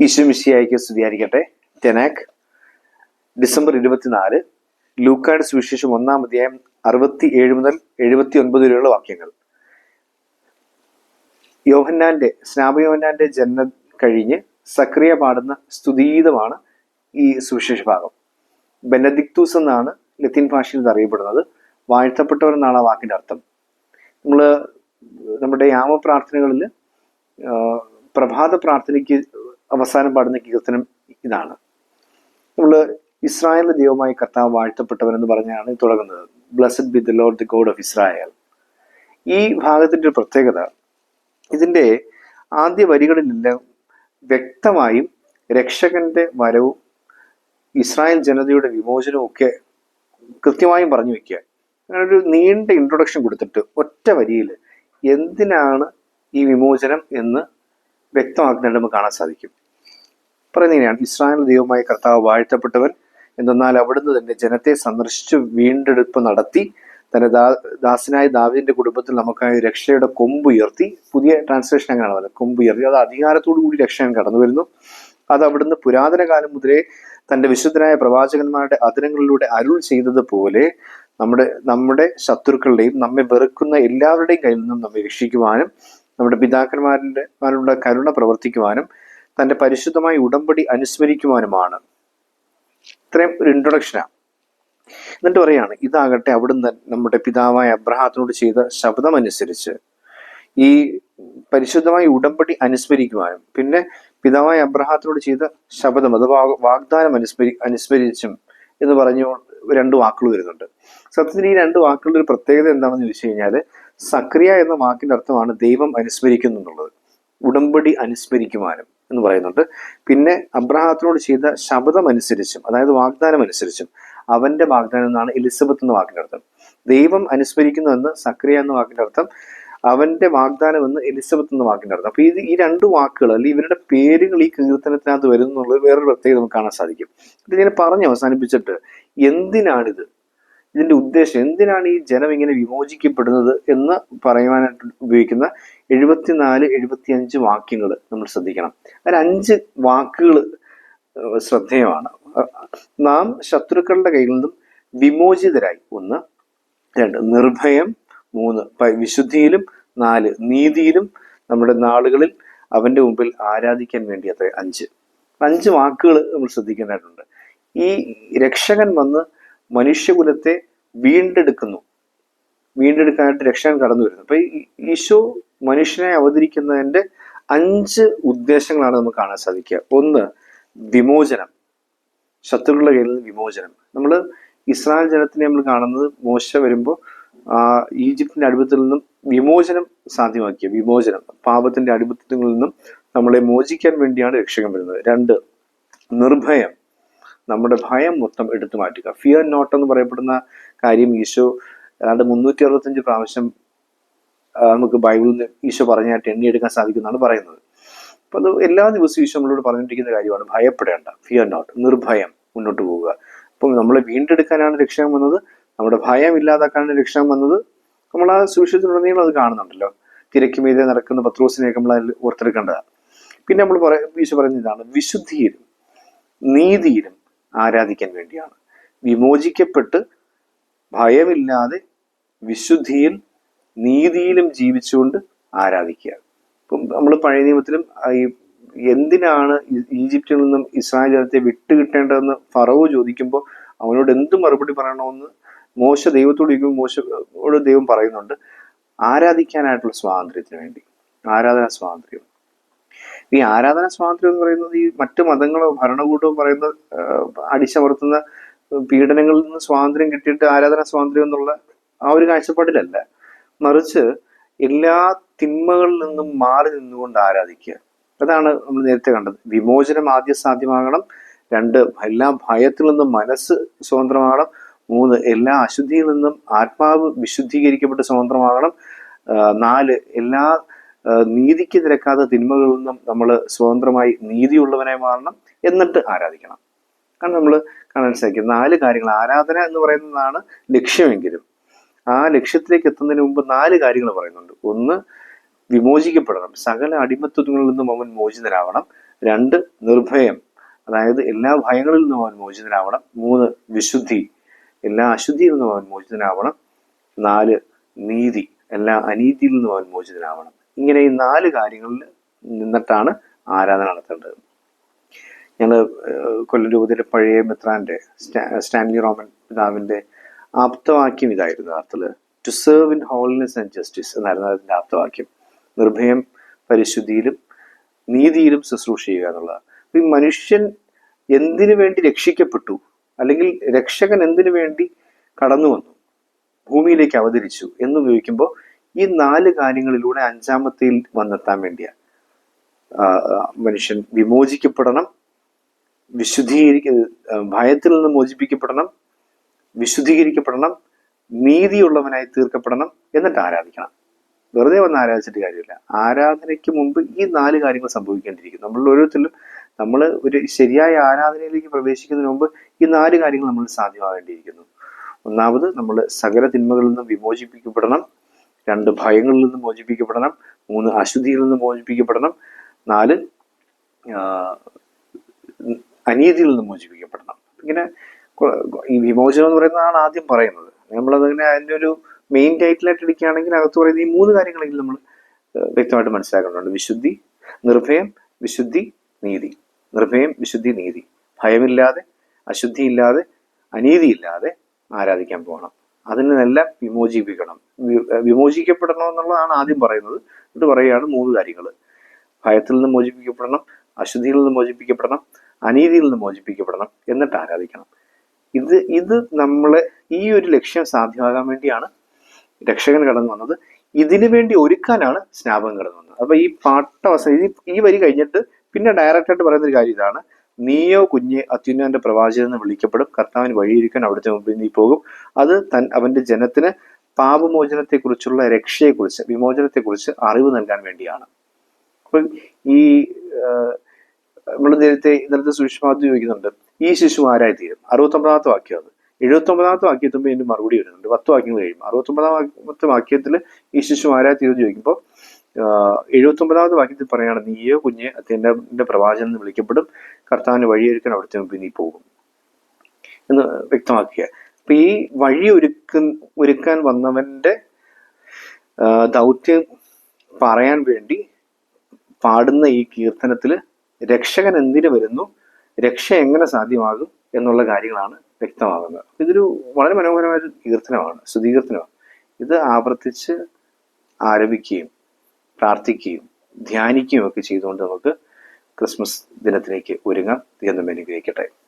ഈശ്വമിശിയായിക്ക് സ്തുതിയായിരിക്കട്ടെ. തെനാക് ഡിസംബർ ഇരുപത്തിനാല് ലൂക്കാഡ് സുവിശേഷം ഒന്നാം അധ്യായം അറുപത്തി ഏഴ് മുതൽ എഴുപത്തി ഒൻപത് വരെയുള്ള വാക്യങ്ങൾ. യോഹന്നാന്റെ സ്നാപയോഹന്നാന്റെ ജന്മം കഴിഞ്ഞ് സക്രിയ പാടുന്ന സ്തുതീതമാണ് ഈ സുവിശേഷ ഭാഗം. ബെനദിക്തൂസ് എന്നാണ് ലത്തീൻ ഭാഷയിൽ ഇത് അറിയപ്പെടുന്നത് വാഴ്ത്തപ്പെട്ടവർ എന്നാണ് ആ വാക്കിന്റെ അർത്ഥം. നമ്മൾ നമ്മുടെ യാമ പ്രാർത്ഥനകളിൽ പ്രഭാത പ്രാർത്ഥനയ്ക്ക് അവസാനം പാടുന്ന കീർത്തനം ഇതാണ്. നമ്മൾ ഇസ്രായേലിന്റെ ദൈവമായി കർത്താവ് വാഴ്ത്തപ്പെട്ടവൻ എന്ന് പറഞ്ഞാണ് തുടങ്ങുന്നത്. Blessed be the lord the god of Israel ഈ ഭാഗത്തിന്റെ ഒരു പ്രത്യേകത ഇതിന്റെ ആദ്യ വരികളിലെല്ലാം വ്യക്തമായും രക്ഷകന്റെ വരവും ഇസ്രായേൽ ജനതയുടെ വിമോചനവും ഒക്കെ കൃത്യമായും പറഞ്ഞു വെക്കുക. അങ്ങനെ ഒരു നീണ്ട ഇൻട്രൊഡക്ഷൻ കൊടുത്തിട്ട് ഒറ്റ വരിയിൽ എന്തിനാണ് ഈ വിമോചനം എന്ന് വ്യക്തമാക്കുന്നതായിട്ട് നമുക്ക് കാണാൻ സാധിക്കും. പറയുന്നത് ഇസ്രായേൽ ദൈവമായ കർത്താവ് വാഴ്ത്തപ്പെട്ടവൻ എന്തെന്നാൽ അവിടുന്ന് തന്റെ ജനത്തെ സന്ദർശിച്ച് വീണ്ടെടുപ്പ് നടത്തി തന്റെ ദാ ദാസനായ ദാവിദിന്റെ കുടുംബത്തിൽ നമുക്കായി രക്ഷയുടെ കൊമ്പ് ഉയർത്തി. പുതിയ ട്രാൻസ്ലേഷൻ അങ്ങനെയാണ് പറയുന്നത് കൊമ്പ് ഉയർത്തി. അത് അധികാരത്തോടു കൂടി രക്ഷകൻ കടന്നു വരുന്നു. അത് അവിടുന്ന് പുരാതന കാലം മുതലേ തന്റെ വിശുദ്ധനായ പ്രവാചകന്മാരുടെ അതിരങ്ങളിലൂടെ അരുൾ ചെയ്തതുപോലെ നമ്മുടെ നമ്മുടെ ശത്രുക്കളുടെയും നമ്മെ വെറുക്കുന്ന എല്ലാവരുടെയും കയ്യിൽ നിന്നും നമ്മെ രക്ഷിക്കുവാനും നമ്മുടെ പിതാക്കന്മാരുടെ മാരുടെ കരുണ പ്രവർത്തിക്കുവാനും തന്റെ പരിശുദ്ധമായ ഉടമ്പടി അനുസ്മരിക്കുവാനുമാണ്. ഇത്രയും ഒരു ഇൻട്രൊഡക്ഷനാണ് എന്നിട്ട് പറയാണ് ഇതാകട്ടെ അവിടുന്ന് നമ്മുടെ പിതാവായ അബ്രഹാത്തിനോട് ചെയ്ത ശബ്ദമനുസരിച്ച് ഈ പരിശുദ്ധമായ ഉടമ്പടി അനുസ്മരിക്കുവാനും പിന്നെ പിതാവായ അബ്രഹാത്തിനോട് ചെയ്ത ശബ്ദം അത് വാഗ്ദാനം അനുസ്മരി അനുസ്മരിച്ചും എന്ന് പറഞ്ഞു രണ്ട് വാക്കുകൾ വരുന്നുണ്ട്. സത്യത്തിൽ ഈ രണ്ട് വാക്കുകളുടെ ഒരു പ്രത്യേകത എന്താണെന്ന് ചോദിച്ചു കഴിഞ്ഞാൽ സക്രിയ എന്ന വാക്കിന്റെ അർത്ഥമാണ് ദൈവം അനുസ്മരിക്കുന്നു എന്നുള്ളത്. ഉടമ്പടി അനുസ്മരിക്കുവാനും. എന്ന് പറയുന്നുണ്ട്. പിന്നെ അബ്രഹാത്തിനോട് ചെയ്ത ശബ്ദം അനുസരിച്ചും അതായത് വാഗ്ദാനം അനുസരിച്ചും അവന്റെ വാഗ്ദാനം എന്നാണ് എലിസബത്ത് എന്ന വാക്കിന്റെ അർത്ഥം. ദൈവം അനുസ്മരിക്കുന്നു എന്ന് സക്രിയ എന്ന വാക്കിന്റെ അർത്ഥം അവന്റെ വാഗ്ദാനം എന്ന് എലിസബത്ത് എന്ന വാക്കിന്റെ അർത്ഥം. അപ്പൊ ഇത് ഈ രണ്ട് വാക്കുകൾ അല്ലെങ്കിൽ ഇവരുടെ പേരുകൾ ഈ കീർത്തനത്തിനകത്ത് വരുന്നുള്ളത് വേറൊരു പ്രത്യേകത നമുക്ക് കാണാൻ സാധിക്കും. ഇതിങ്ങനെ പറഞ്ഞ് അവസാനിപ്പിച്ചിട്ട് എന്തിനാണിത്? ഇതിന്റെ ഉദ്ദേശം എന്തിനാണ് ഈ ജനം ഇങ്ങനെ വിമോചിക്കപ്പെടുന്നത് എന്ന് പറയുവാനായിട്ട് ഉപയോഗിക്കുന്ന എഴുപത്തിനാല് എഴുപത്തിയഞ്ച് വാക്യങ്ങൾ നമ്മൾ ശ്രദ്ധിക്കണം. അതിൽ അഞ്ച് വാക്കുകൾ ശ്രദ്ധേയമാണ്. നാം ശത്രുക്കളുടെ കയ്യിൽ നിന്നും വിമോചിതരായി. ഒന്ന് രണ്ട് നിർഭയം. മൂന്ന് വിശുദ്ധിയിലും. നാല് നീതിയിലും. നമ്മുടെ നാളുകളിൽ അവന്റെ മുമ്പിൽ ആരാധിക്കാൻ വേണ്ടി അത്ര അഞ്ച്. അഞ്ച് വാക്കുകൾ നമ്മൾ ശ്രദ്ധിക്കേണ്ടതായിട്ടുണ്ട്. ഈ രക്ഷകൻ വന്ന് മനുഷ്യകുലത്തെ വീണ്ടെടുക്കുന്നു. വീണ്ടെടുക്കാനായിട്ട് രക്ഷകൻ കടന്നു വരുന്നു. അപ്പൊ ഈശോ മനുഷ്യനെ അവതരിക്കുന്നതിന്റെ അഞ്ച് ഉദ്ദേശങ്ങളാണ് നമുക്ക് കാണാൻ സാധിക്കുക. ഒന്ന് വിമോചനം. ശത്രുക്കളുടെ കയ്യിൽ നിന്ന് വിമോചനം. നമ്മൾ ഇസ്രായേൽ ജനത്തിനെ നമ്മൾ കാണുന്നത് മോശ വരുമ്പോൾ ഈജിപ്തിന്റെ അടിമത്തിൽ നിന്നും വിമോചനം സാധ്യമാക്കിയ വിമോചനം. പാപത്തിന്റെ അടിമത്തത്തിൽ നിന്നും നമ്മളെ മോചിക്കാൻ വേണ്ടിയാണ് രക്ഷകൻ വരുന്നത്. രണ്ട് നിർഭയം. നമ്മുടെ ഭയം മൊത്തം എടുത്തു മാറ്റുക. ഫിയർ നോട്ട് എന്ന് പറയപ്പെടുന്ന കാര്യം ഈശോ ഏതാണ്ട് മുന്നൂറ്റി അറുപത്തഞ്ച് പ്രാവശ്യം നമുക്ക് ബൈബിളിൽ നിന്ന് ഈശോ പറഞ്ഞായിട്ട് എണ്ണിയെടുക്കാൻ സാധിക്കുന്നതാണ് പറയുന്നത്. അപ്പൊ അത് എല്ലാ ദിവസവും ഈശോ നമ്മളോട് പറഞ്ഞിരിക്കുന്ന കാര്യമാണ്. ഭയപ്പെടേണ്ട. ഫിയർ നോട്ട് നിർഭയം മുന്നോട്ട് പോവുക. അപ്പം നമ്മളെ വീണ്ടെടുക്കാനാണ് ലക്ഷ്യം വന്നത്. നമ്മുടെ ഭയം ഇല്ലാതാക്കാനാണ് രക്ഷകൻ വന്നത്. നമ്മൾ ആ സുവിശേഷത്തിലുടനീളം അത് കാണുന്നുണ്ടല്ലോ. തിരക്കുമീതെ നടക്കുന്ന പത്രോസിനെയൊക്കെ നമ്മൾ അതിൽ ഓർത്തെടുക്കേണ്ടതാണ്. പിന്നെ നമ്മൾ പറ ഈശോ പറയുന്ന ഇതാണ് വിശുദ്ധിയിലും നീതിയിലും ആരാധിക്കാൻ വേണ്ടിയാണ്. വിമോചിക്കപ്പെട്ട് ഭയമില്ലാതെ വിശുദ്ധിയിൽ നീതിയിലും ജീവിച്ചുകൊണ്ട് ആരാധിക്കുക. ഇപ്പം നമ്മൾ പഴയ നിയമത്തിലും ഈ എന്തിനാണ് ഈജിപ്തിൽ നിന്നും ഇസ്രായേൽ ജനത്തെ വിട്ടുകിട്ടേണ്ടതെന്ന് ഫറവോ ചോദിക്കുമ്പോൾ അവനോട് എന്ത് മറുപടി പറയണമെന്ന് മോശ ദൈവത്തോട് ചോദിക്കുമ്പോൾ മോശയോട് ദൈവം പറയുന്നുണ്ട്. ആരാധിക്കാനായിട്ടുള്ള സ്വാതന്ത്ര്യത്തിന് വേണ്ടി. ആരാധനാ സ്വാതന്ത്ര്യം. ഈ ആരാധന സ്വാതന്ത്ര്യം എന്ന് പറയുന്നത് ഈ മറ്റു മതങ്ങളോ ഭരണകൂടമോ പറയുന്ന അടിച്ചമർത്തുന്ന പീഡനങ്ങളിൽ നിന്ന് സ്വാതന്ത്ര്യം കിട്ടിയിട്ട് ആരാധന സ്വാതന്ത്ര്യം എന്നുള്ള ആ ഒരു കാഴ്ചപ്പാടിലല്ല. മറിച്ച് എല്ലാ തിന്മകളിൽ നിന്നും മാറി നിന്നുകൊണ്ട് ആരാധിക്കുക. അതാണ് നമ്മൾ നേരത്തെ കണ്ടത്. വിമോചനം ആദ്യം സാധ്യമാകണം. രണ്ട് എല്ലാ ഭയത്തിൽ നിന്നും മനസ്സ് സ്വതന്ത്രമാകണം. മൂന്ന് എല്ലാ അശുദ്ധിയിൽ നിന്നും ആത്മാവ് വിശുദ്ധീകരിക്കപ്പെട്ട് സ്വതന്ത്രമാകണം. നാല് എല്ലാ നീതിക്ക് നിരക്കാത്ത തിന്മകളിൽ നിന്നും നമ്മൾ സ്വതന്ത്രമായി നീതിയുള്ളവനായി മാറണം എന്നിട്ട് ആരാധിക്കണം. കാരണം നമ്മൾ കാണാൻ സാധിക്കും നാല് കാര്യങ്ങൾ. ആരാധന എന്ന് പറയുന്നതാണ് ലക്ഷ്യമെങ്കിലും. ആ ലക്ഷ്യത്തിലേക്ക് എത്തുന്നതിന് മുമ്പ് നാല് കാര്യങ്ങൾ പറയുന്നുണ്ട്. ഒന്ന് വിമോചിക്കപ്പെടണം. സകല അടിമത്വങ്ങളിൽ നിന്നും അവൻ മോചിതനാവണം. രണ്ട് നിർഭയം. അതായത് എല്ലാ ഭയങ്ങളിൽ നിന്നും അവൻ മോചിതനാവണം. മൂന്ന് വിശുദ്ധി. എല്ലാ അശുദ്ധിയിൽ നിന്നും അവൻ മോചിതനാവണം. നാല് നീതി. എല്ലാ അനീതിയിൽ നിന്നും അവൻ മോചിതനാവണം. ഇങ്ങനെ ഈ നാല് കാര്യങ്ങളിൽ നിന്നിട്ടാണ് ആരാധന നടത്തേണ്ടത്. ഞങ്ങൾ കൊല്ലം രൂപതയിലെ പഴയ മിത്രാന്റെ സ്റ്റാ- സ്റ്റാൻലി റോമൻ പിതാവിന്റെ ആപ്തവാക്യം ഇതായിരുന്നു അർത്ഥത്തിൽ to serve in holiness and justice എന്നായിരുന്നു അതിന്റെ ആപ്തവാക്യം. നിർഭയം പരിശുദ്ധിയിലും നീതിയിലും ശുശ്രൂഷ ചെയ്യുക എന്നുള്ളത് ഈ മനുഷ്യൻ എന്തിനു വേണ്ടി രക്ഷിക്കപ്പെട്ടു? അല്ലെങ്കിൽ രക്ഷകൻ എന്തിനു വേണ്ടി കടന്നു വന്നു ഭൂമിയിലേക്ക് അവതരിച്ചു എന്ന് ഉപയോഗിക്കുമ്പോൾ ഈ നാല് കാര്യങ്ങളിലൂടെ അഞ്ചാമത്തേൽ വന്നെത്താൻ വേണ്ടിയാണ് മനുഷ്യൻ വിമോചിക്കപ്പെടണം വിശുദ്ധീകരിക്ക ഭയത്തിൽ നിന്ന് മോചിപ്പിക്കപ്പെടണം വിശുദ്ധീകരിക്കപ്പെടണം നീതിയുള്ളവനായി തീർക്കപ്പെടണം എന്നിട്ട് ആരാധിക്കണം. വെറുതെ വന്ന് ആരാധിച്ചിട്ട് കാര്യമില്ല. ആരാധനയ്ക്ക് മുമ്പ് ഈ നാല് കാര്യങ്ങൾ സംഭവിക്കേണ്ടിയിരിക്കും നമ്മൾ ഓരോരുത്തരും നമ്മൾ ഒരു ശരിയായ ആരാധനയിലേക്ക് പ്രവേശിക്കുന്നതിന് മുമ്പ് ഈ നാല് കാര്യങ്ങൾ നമ്മൾ സാധ്യമാകേണ്ടിയിരിക്കുന്നു ഒന്നാമത് നമ്മൾ സകല തിന്മകളിൽ നിന്നും വിമോചിപ്പിക്കപ്പെടണം. രണ്ട് ഭയങ്ങളിൽ നിന്ന് മോചിപ്പിക്കപ്പെടണം മൂന്ന് അശുദ്ധിയിൽ നിന്ന് മോചിപ്പിക്കപ്പെടണം നാല് അനീതിയിൽ നിന്ന് മോചിപ്പിക്കപ്പെടണം. ഇങ്ങനെ ഈ വിമോചനം എന്ന് പറയുന്നതാണ് ആദ്യം പറയുന്നത്. നമ്മളതിങ്ങനെ അതിന്റെ ഒരു മെയിൻ ടൈറ്റിലായിട്ട് എടുക്കുകയാണെങ്കിൽ അകത്ത് പറയുന്ന ഈ മൂന്ന് കാര്യങ്ങളെങ്കിലും നമ്മൾ വ്യക്തമായിട്ട് മനസ്സിലാക്കേണ്ടതുണ്ട്. വിശുദ്ധി നിർഭയം വിശുദ്ധി നീതി. നിർഭയം വിശുദ്ധി നീതി. ഭയമില്ലാതെ അശുദ്ധിയില്ലാതെ അനീതിയില്ലാതെ ആരാധിക്കാൻ പോകണം. അതിൽ നിന്നെല്ലാം വിമോചിപ്പിക്കണം. വിമോചിക്കപ്പെടണം എന്നുള്ളതാണ് ആദ്യം പറയുന്നത്. എന്നിട്ട് പറയുകയാണ് മൂന്ന് കാര്യങ്ങൾ ഭയത്തിൽ നിന്ന് മോചിപ്പിക്കപ്പെടണം അശുദ്ധിയിൽ നിന്ന് മോചിപ്പിക്കപ്പെടണം അനീതിയിൽ നിന്ന് മോചിപ്പിക്കപ്പെടണം എന്നിട്ട് ആരാധിക്കണം. ഇത് ഇത് നമ്മളെ ഈ ഒരു ലക്ഷ്യം സാധ്യമാകാൻ വേണ്ടിയാണ് രക്ഷകൻ കടന്നു വന്നത്. ഇതിനു വേണ്ടി ഒരുക്കാനാണ് സ്നാപകം കടന്നു വന്നത്. അപ്പൊ ഈ പാട്ടവസ്ഥ ഈ വരി കഴിഞ്ഞിട്ട് പിന്നെ ഡയറക്റ്റായിട്ട് പറയുന്ന ഒരു കാര്യം ഇതാണ്. നീയോ കുഞ്ഞ് അത്യുന്നതന്റെ പ്രവാചകൻ എന്ന് വിളിക്കപ്പെടും. കർത്താവിന് വഴിയിരിക്കാൻ അവിടുത്തെ മുമ്പിൽ നീ പോകും. അത് തൻ അവന്റെ ജനത്തിന് പാപമോചനത്തെക്കുറിച്ചുള്ള രക്ഷയെക്കുറിച്ച് വിമോചനത്തെക്കുറിച്ച് അറിവ് നൽകാൻ വേണ്ടിയാണ്. അപ്പൊ ഈ നമ്മൾ നേരത്തെ ഇന്നലത്തെ സൂക്ഷ്മാർത്ഥം ചോദിക്കുന്നുണ്ട് ഈ ശിശു ആരായി തീരും? അറുപത്തൊമ്പതാമത്തെ വാക്യം അത്. എഴുപത്തൊമ്പതാമത്തെ വാക്യത്തുമ്പോൾ ഇതിന്റെ മറുപടി വരുന്നുണ്ട്. പത്ത് വാക്യങ്ങൾ കഴിയും അറുപത്തൊമ്പതാമത്തെ വാക്യത്തിൽ ഈ ശിശു ആരായി തീരും ചോദിക്കുമ്പോൾ എഴുപത്തൊമ്പതാമത്തെ വാക്യത്തിൽ പറയുകയാണ് നീയോ കുഞ്ഞെ അത്യന്റെ പ്രവാചകൻ എന്ന് വിളിക്കപ്പെടും. കർത്താവിന് വഴിയൊരുക്കാൻ അവിടുത്തെ മുമ്പിൽ നീ പോകും. എന്ന് വ്യക്തമാക്കുക. അപ്പൊ ഈ വഴി ഒരുക്ക ഒരുക്കാൻ വന്നവന്റെ ദൗത്യം പറയാൻ വേണ്ടി പാടുന്ന ഈ കീർത്തനത്തിൽ രക്ഷകൻ എന്തിനു വരുന്നു രക്ഷ എങ്ങനെ സാധ്യമാകും എന്നുള്ള കാര്യങ്ങളാണ് വ്യക്തമാകുന്നത്. ഇതൊരു വളരെ മനോഹരമായ ഒരു കീർത്തനമാണ് സ്തുതികീർത്തനമാണ്. ഇത് ആവർത്തിച്ച് ആരംഭിക്കുകയും പ്രാർത്ഥിക്കുകയും ധ്യാനിക്കുകയും ഒക്കെ ചെയ്തുകൊണ്ട് നമുക്ക് ക്രിസ്മസ് ദിനത്തിലേക്ക് ഒരുങ്ങാം. ദൈവം അനുഗ്രഹിക്കട്ടെ.